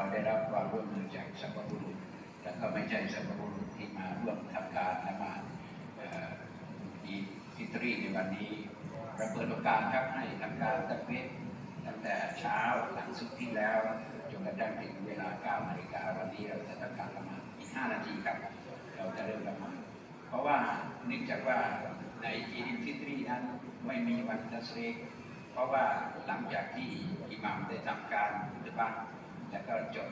เราได้รับความร่วมมือจากสัมภบุรุษและก็ไม่ใช่สัมภบุรุษที่มาร่วมทำการละมาอีฟิตรีในวันนี้เราเปิดโอกาสครับให้ทำการตักเวทตั้งแต่เช้าหลังสุดที่แล้วจนกระทั่งถึงเวลา9นาฬิกาวันนี้เราจะทำการละหมาดอีก 5 นาทีครับเราจะเริ่มละหมาดเพราะว่าเนื่องจากว่าในอีดินฟิตรีนั้นไม่มีวันตัสเรกเพราะว่าหลังจากที่อิหมัมได้ทำการพุทธบัต แล้วก็จบ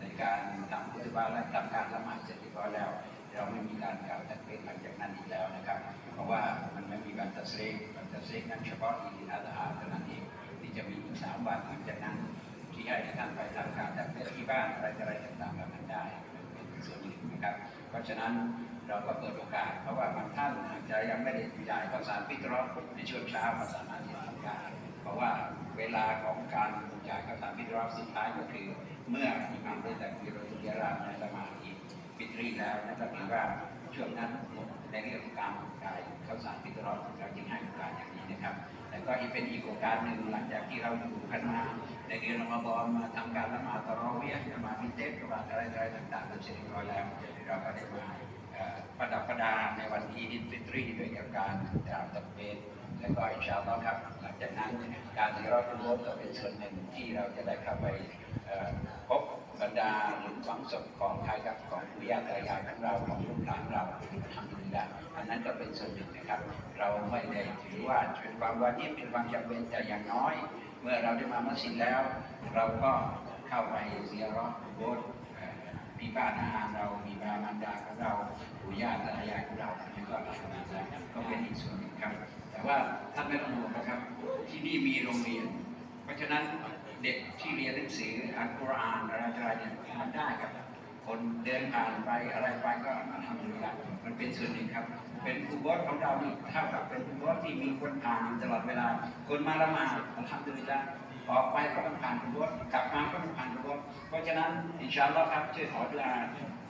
ในการทำพุทธบัตและทำการละหมาดเสร็จเรียบร้อยแล้ว เราไม่มีการกล่าวตักเป็นหลังจากนั้นอีกแล้วนะครับ เพราะว่ามันไม่มีวันตัสเรกวันตัสเรกนั้นเฉพาะอีดินอาดาฮาเท่านั้นเองที่จะมีอีกสามวันหลังจากนั้นที่ให้ท่านไปทำการตักเป็นที่บ้านอะไรอะไรต่างๆเหล่านั้นได้เป็นส่วนหนึ่งนะครับ เพราะฉะนั้นเราก็เปิดโอกาส เพราะว่าบางท่านอาจจะยังไม่ได้จ่ายภาษาพิตรอในช่วงเช้าภาษามาที่ทำการ ราะว่าเวลาของการจ่ายภาษาพิตรอสุดท้ายก็คือ เมื่ออิหมัมได้แต่กิโรตุยาราในละหมาดอีกฟิตรีแล้วนั่นก็ถือว่าช่วงนั้นหมดในเรื่องของการจ่ายข้าวสารพิตรอเราจึงให้โอกาสอย่างนี้นะครับแล้วก็อีกเป็นอีกโอกาสหนึ่งหลังจากที่เราอยู่กันมาในเดือนรอมฎอนมาทำการละหมาดตราะเวียละมาพิเศษละมาอะไรอะไรต่างๆนั้นเสร็จเรียบร้อยแล้วเราก็ได้มาประดับประดาในวันอีดินฟิตรีด้วยกับการกราบตักเบ และก็อินชาอัลลอฮ์ครับหลังจากนั้นการที่เราร่วมก็เป็นส่วนหนึ่งที่เราจะได้เข้าไปพบบรรดาหลุมฝังศพของใครกับของปู่ย่าตายายของเราของลูกหลานเราทำดีแล้วอันนั้นก็เป็นส่วนหนึ่งนะครับ เราไม่ได้ถือว่าเป็นความวาญิบเป็นความจำเป็นแต่อย่างน้อย เมื่อเราได้มามัสยิดแล้ว เราก็เข้าไปเสียรอโบส มีบ้านอาหารเรา มีบามันดาของเราปู่ย่าตายายของเราอันนี้ก็ลักษณะแล้วก็เป็นอีกส่วนหนึ่งครับ แต่ว่าท่านไม่ต้องห่วงนะครับ ที่นี่มีโรงเรียน เพราะฉะนั้นเด็กที่เรียนหนังสืออ่านกุรอานอะไรอะไรเนี่ยมันได้ครับ คนเดินผ่านไปอะไรไปก็ทำอยู่แล้วมันเป็นส่วนหนึ่งครับ เป็นครูบอสของเรานี่เท่ากับเป็นครูบอสที่มีคนผ่านอยู่ตลอดเวลา คนมาละหมาดทำอยู่แล้วออกไปก็ต้องผ่านครูบอสกลับมาก็ต้องผ่านครูบอสเพราะฉะนั้นอินชาอัลลอฮ์ครับช่วยขอดุอา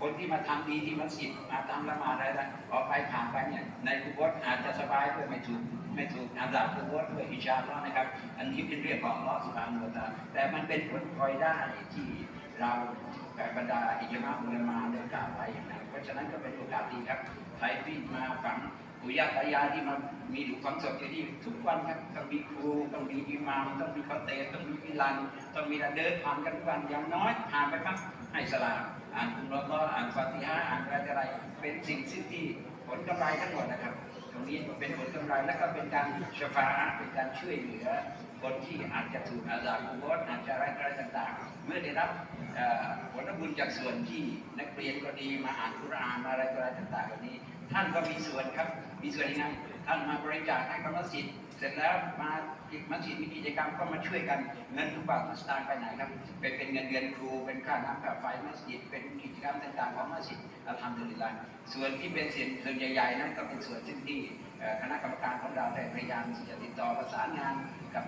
คนที่มาทำดีที่มัสยิดมาทำละหมาดอะไรนะออกไปผ่านไปเนี่ยในครูบอสอาจจะสบายด้วยไม่ถูกไม่ถูกอาซาบครูบอสด้วยอินชาอัลลอฮ์นะครับ อันนี้เป็นเรื่องของลอสุบานะฮูวะตาแต่มันเป็นผลพลอยได้ที่ เราแต่บรรดาอิจมาอุลมาได้กล่าวไว้อย่างนั้นเพราะฉะนั้นก็เป็นโอกาสดีครับใครที่มาฝังปู่ย่าตายายที่มามีหลุมฝังศพที่นี่ทุกวันครับต้องมีครูต้องมีอิมามต้องมีคอเตสต้องมีอิลันต้องมีเดินผ่านกันทุกวันอย่างน้อยผ่านไปครับให้สลามอ่านคุรอก็อ่านฟาติฮะอ่านอะไรอะไรเป็นสิ่งซึ่งที่ผลกำไรทั้งหมดนะครับ ตรงนี้เป็นผลกำไรและก็เป็นการชฟาเป็นการช่วยเหลือ คนที่อาจจะถูกอาซาบุบอสอาจจะอะไรอะไรต่างๆ เมื่อได้รับผลบุญจากส่วนที่นักเรียนก็ดีมาอ่านคุรานมาอะไรอะไรต่างๆเหล่านี้ ท่านก็มีส่วนครับ มีส่วนยังไงท่านมาบริจาคให้กับมัสยิดเสร็จแล้วมาอีกมัสยิดมีกิจกรรมก็มาช่วยกันเงินทุกบาททุกสตางค์ไปไหนครับเป็นเป็นเงินเดือนครูเป็นค่าน้ำค่าไฟมัสยิดเป็นกิจกรรมต่างๆของมัสยิดอัลฮัมดุลิลาส่วนที่เป็นส่วนส่วนใหญ่ๆนั้นก็เป็นส่วนที่คณะกรรมการของเราได้พยายามที่จะติดต่อประสานงานกับ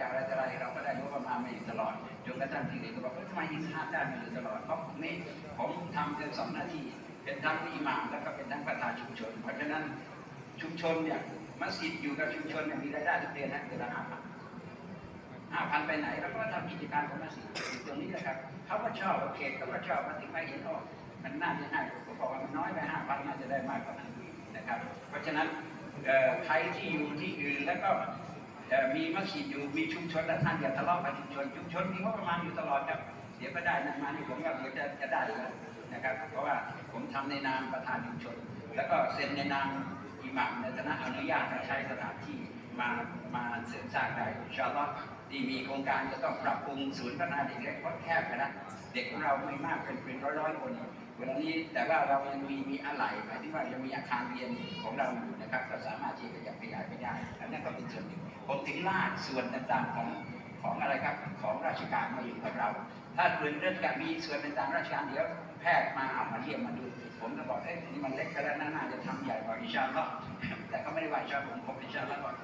จากอะไรต่อะไรเราก็ได้งบประมาณมาอยู่ตลอดจนกระทั่งที่เด็กก็บอกว่าทำไมอิสลามได้มาอยู่ตลอดเพราะผมนี่ผมทำเพียงสองหน้าที่เป็นทั้งอิหม่ามแล้วก็เป็นทั้งประธานชุมชน เพราะฉะนั้นชุมชนเนี่ยมัสยิดอยู่กับชุมชนเนี่ยมีรายได้ทุกเดือนนะเดือนละห้าพันห้าพันไปไหนเราก็ทำกิจการของมัสยิดอยู่ตรงนี้นะครับเขาก็ชอบเขตเขาก็ชอบมาถึงไปเห็นโอ้มันน่าจะให้ผมบอกว่ามันน้อยไปห้าพันน่าจะได้มากกว่านั้นนะครับ เพราะฉะนั้นใครที่อยู่ที่อื่นแล้วก็ มีมัสยิดอยู่มีชุมชนและท่านอย่าทะเลาะกับชุมชนชุมชนมีงบประมาณอยู่ตลอดครับเดี๋ยวก็ได้นะมานี่ผมก็เดี๋ยวจะจะได้แล้วนะครับ เพราะว่าผมทำในนามประธานชุมชน แล้วก็เซ็นในนามอิหมัมในฐานะอนุญาตให้ใช้สถานที่มามาเสริมสร้างได้ชาอัลลอฮ์ที่มีโครงการจะต้องปรับปรุงศูนย์พัฒนาเด็กเล็กเพราะแคบนะเด็กของเราไม่มากเป็นเป็นร้อยร้อยคน เวลานี้แต่ว่าเรายังมีมีอะไรหมายถึงว่ายังมีอาคารเรียนของเราอยู่นะครับก็สามารถที่จะขยับขยายไปได้อันนั้นก็เป็นส่วนหนึ่งผมถึงลากส่วนต่างๆของของอะไรครับของราชการมาอยู่กับเรา ถ้าเรื่องเรื่องการมีส่วนต่างๆราชการเดี๋ยวแพทย์มาเอามาเยี่ยมมาดูผมก็บอกเอ้ยนี่มันเล็กไปแล้วนะน่าจะทำใหญ่กว่าอิชาอัลลอฮ์แต่ก็ไม่ได้ว่าอิชาอัลลอฮ์ผมผมอิชาอัลลอฮ์ก่อน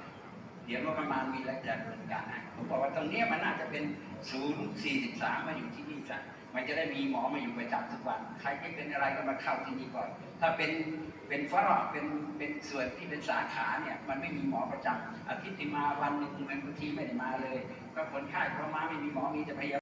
เดี๋ยวว่าประมาณมีแล้วจะดำเนินการให้ผมบอกว่าตรงนี้มันน่าจะเป็นศูนย์สี่สิบสามมาอยู่ที่นี่ซะ มันจะได้มีหมอมาอยู่ประจำทุกวัน ใครที่เป็นอะไรก็มาเข้าที่นี่ก่อน ถ้าเป็นเป็นฝรั่งเป็นเป็นส่วนที่เป็นสาขาเนี่ยมันไม่มีหมอประจำอาทิตย์ที่มาวันหนึ่งมันบางทีไม่ได้มาเลย ก็คนไข้เพราะมาไม่มีหมอมีแต่พยา